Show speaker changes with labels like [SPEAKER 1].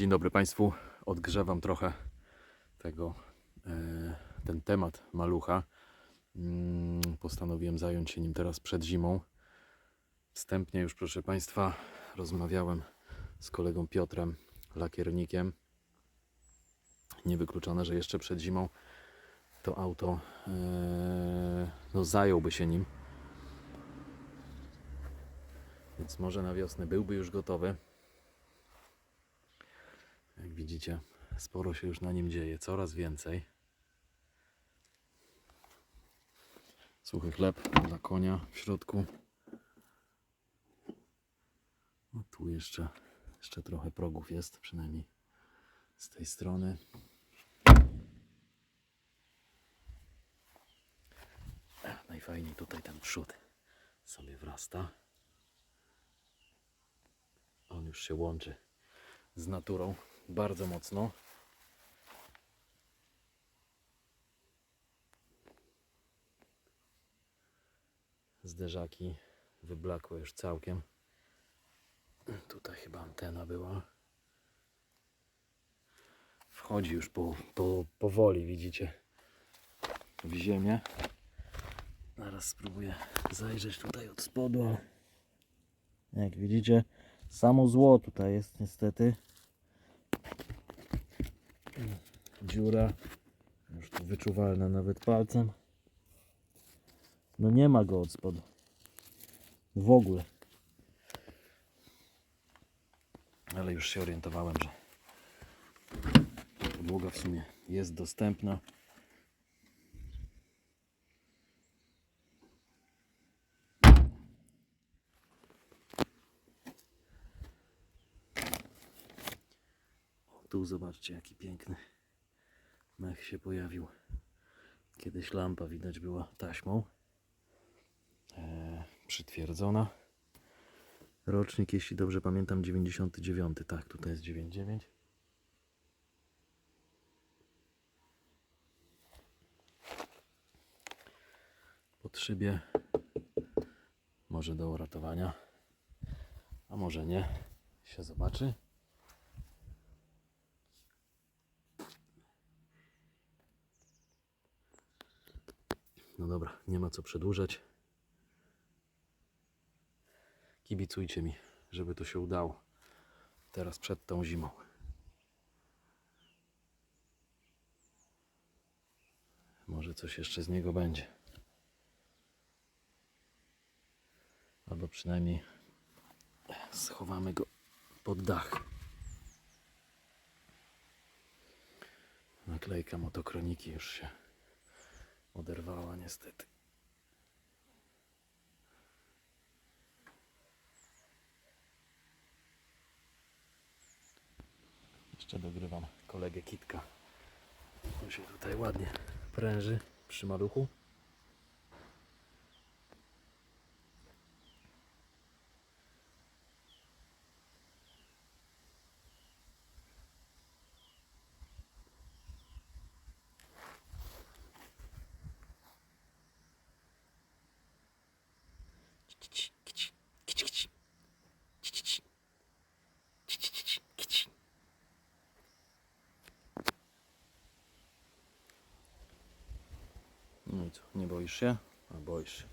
[SPEAKER 1] Dzień dobry Państwu. Odgrzewam trochę tego, e, ten temat malucha. Mm, Postanowiłem zająć się nim teraz przed zimą. Wstępnie już, proszę Państwa, rozmawiałem z kolegą Piotrem, lakiernikiem. Niewykluczone, że jeszcze przed zimą to auto e, no, zająłby się nim. Więc może na wiosnę byłby już gotowy. Jak widzicie, sporo się już na nim dzieje, coraz więcej. Suchy chleb dla konia w środku. No tu jeszcze, jeszcze trochę progów jest, przynajmniej z tej strony. Najfajniej tutaj ten przód sobie wrasta. On już się łączy z naturą bardzo mocno. Zderzaki wyblakłe już całkiem. Tutaj chyba antena była. Wchodzi już po, po, powoli, widzicie, w ziemię. Zaraz spróbuję zajrzeć tutaj od spodu. Jak widzicie, samo zło tutaj jest niestety. Dziura, już tu wyczuwalna nawet palcem. No nie ma go od spodu. W ogóle. Ale już się orientowałem, że podłoga w sumie jest dostępna. Tu zobaczcie jaki piękny mech się pojawił. Kiedyś lampa widać była taśmą e, przytwierdzona. Rocznik, jeśli dobrze pamiętam, 99. Tak, tutaj jest 99. Pod szybie może do uratowania, a może nie. Się zobaczy. No dobra, nie ma co przedłużać. Kibicujcie mi, żeby to się udało. Teraz przed tą zimą. Może coś jeszcze z niego będzie. Albo przynajmniej schowamy go pod dach. Naklejka motokroniki już się oderwała niestety. Jeszcze dogrywam kolegę Kitka. On się tutaj ładnie pręży przy maluchu. No i co, nie boisz się? A boisz się.